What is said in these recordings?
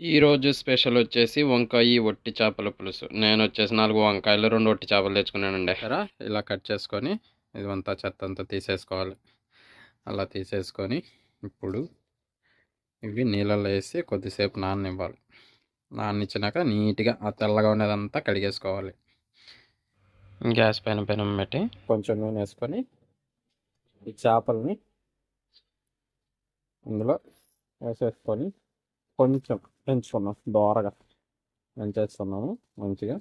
ఈరోజు స్పెషల్ వచ్చేసి వంకాయ ఒట్టి చేపల పులుసు. నేను వచ్చేసి నాలుగు వంకాయలు రెండు ఒట్టి చేపలు తెచ్చుకున్నానండి. ఇలా కట్ చేసుకొని ఇదంతా చెత్త అంతా తీసేసుకోవాలి. అలా తీసేసుకొని ఇప్పుడు ఇవి నీళ్ళలో వేసి కొద్దిసేపు నాననివ్వాలి. నాననిచ్చినాక నీట్గా ఆ తెల్లగా ఉండేదంతా కడిగేసుకోవాలి. గ్యాస్ పైన పెనం పెట్టి కొంచెం నూనె వేసుకొని ఈ చేపల్ని ఇందులో వేసేసుకొని కొంచెం పెంచుకున్నాం దోరగా. పెంచేస్తున్నాము మంచిగా.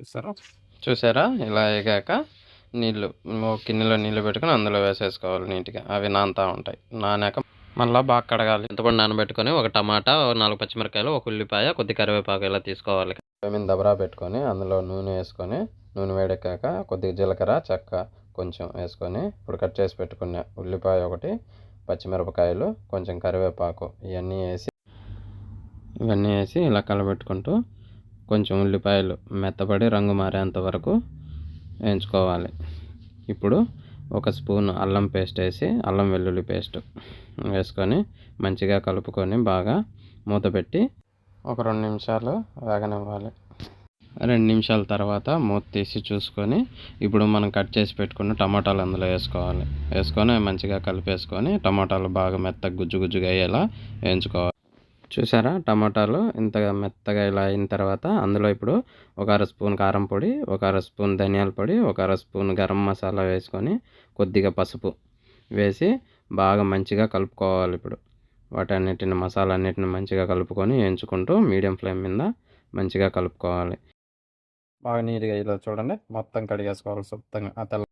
చూసారా? చూసారా? ఇలా వేగాక నీళ్ళు గిన్నెలో నీళ్ళు పెట్టుకొని అందులో వేసేసుకోవాలి నీట్గా. అవి నానుతూ ఉంటాయి. నానాక మళ్ళీ బాగా కడగాలి. ఇంతపండు నానబెట్టుకొని ఒక టమాటా ఒక నాలుగు పచ్చిమిరకాయలు ఒక ఉల్లిపాయ కొద్ది కరివేపాకు ఇలా తీసుకోవాలి. మీద దబరా పెట్టుకొని అందులో నూనె వేసుకొని నూనె వేడెక్కాక కొద్దిగా జీలకర్ర చెక్క కొంచెం వేసుకొని ఇప్పుడు కట్ చేసి పెట్టుకున్న ఉల్లిపాయ ఒకటి పచ్చిమిరపకాయలు కొంచెం కరివేపాకు ఇవన్నీ వేసి ఇవన్నీ వేసి ఇలా కలబెట్టుకుంటూ కొంచెం ఉల్లిపాయలు మెత్తపడి రంగు మారేంత వరకు వేయించుకోవాలి. ఇప్పుడు ఒక స్పూన్ అల్లం పేస్ట్ వేసి అల్లం వెల్లుల్లి పేస్ట్ వేసుకొని మంచిగా కలుపుకొని బాగా మూత పెట్టి ఒక రెండు నిమిషాలు వేగనివ్వాలి. రెండు నిమిషాల తర్వాత మూత తీసి చూసుకొని ఇప్పుడు మనం కట్ చేసి పెట్టుకున్న టమాటాలు అందులో వేసుకోవాలి. వేసుకొని మంచిగా కలిపేసుకొని టమాటాలు బాగా మెత్తగా గుజ్జు గుజ్జుగా అయ్యేలా వేయించుకోవాలి. చూసారా? టమాటాలు ఇంతగా మెత్తగా ఇలా అయిన తర్వాత అందులో ఇప్పుడు ఒక అర స్పూన్ కారం పొడి ఒక అర స్పూన్ ధనియాల పొడి ఒక అర స్పూన్ గరం మసాలా వేసుకొని కొద్దిగా పసుపు వేసి బాగా మంచిగా కలుపుకోవాలి ఇప్పుడు. వాటన్నిటిని మసాలా అన్నిటిని మంచిగా కలుపుకొని వేయించుకుంటూ మీడియం ఫ్లేమ్ మీద మంచిగా కలుపుకోవాలి. బాగా నీట్గా ఇలా చూడండి. మొత్తం కడిగేసుకోవాలి శుభ్రంగా. ఆ తెల్ల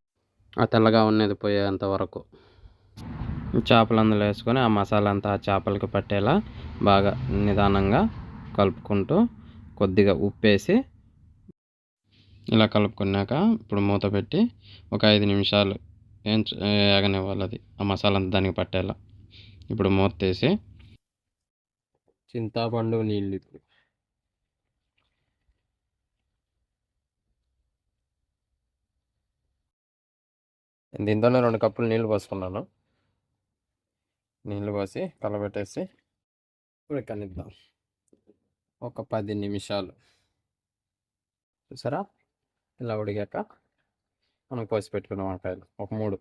ఆ తెల్లగా ఉన్నది పోయేంత వరకు. చేపలు అందులో వేసుకొని ఆ మసాలా అంతా ఆ చేపలకి పట్టేలా బాగా నిదానంగా కలుపుకుంటూ కొద్దిగా ఉప్పు వేసి ఇలా కలుపుకున్నాక ఇప్పుడు మూత పెట్టి ఒక ఐదు నిమిషాలు ఏం వేగనివ్వాలి అది. ఆ మసాలా అంతా దానికి పట్టేలా. ఇప్పుడు మూత తీసి చింతాపండు నీళ్ళు ఇప్పుడు. దీంతోనే రెండు కప్పులు నీళ్ళు పోసుకున్నాను. నీళ్ళు పోసి కలబెట్టేసి ఉడకనిద్దాం ఒక పది నిమిషాలు. చూసారా? ఇలా ఉడిగాక మనం కోసి పెట్టుకున్న వంకాయలు. ఒక మూడు.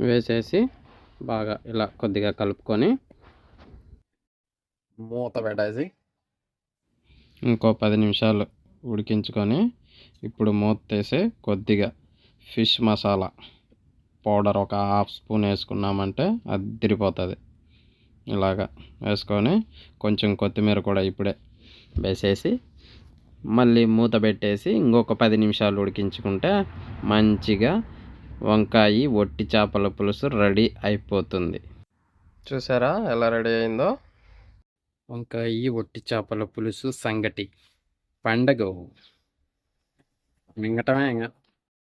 వేసేసి బాగా ఇలా కొద్దిగా కలుపుకొని మూత పెట్టేసి ఇంకో పది నిమిషాలు ఉడికించుకొని ఇప్పుడు మూత తీసి కొద్దిగా ఫిష్ మసాలా పౌడర్ ఒక హాఫ్ స్పూన్ వేసుకున్నామంటే అది తిరిగిపోతుంది. ఇలాగా వేసుకొని కొంచెం కొత్తిమీర కూడా ఇప్పుడే వేసేసి మళ్ళీ మూత పెట్టేసి ఇంకొక పది నిమిషాలు ఉడికించుకుంటే మంచిగా వంకాయ ఒట్టి చేపల పులుసు రెడీ అయిపోతుంది. చూసారా ఎలా రెడీ అయిందో? వంకాయ ఒట్టి చేపల పులుసు సంగటి. పండగ. మింగటమే ఇంకా.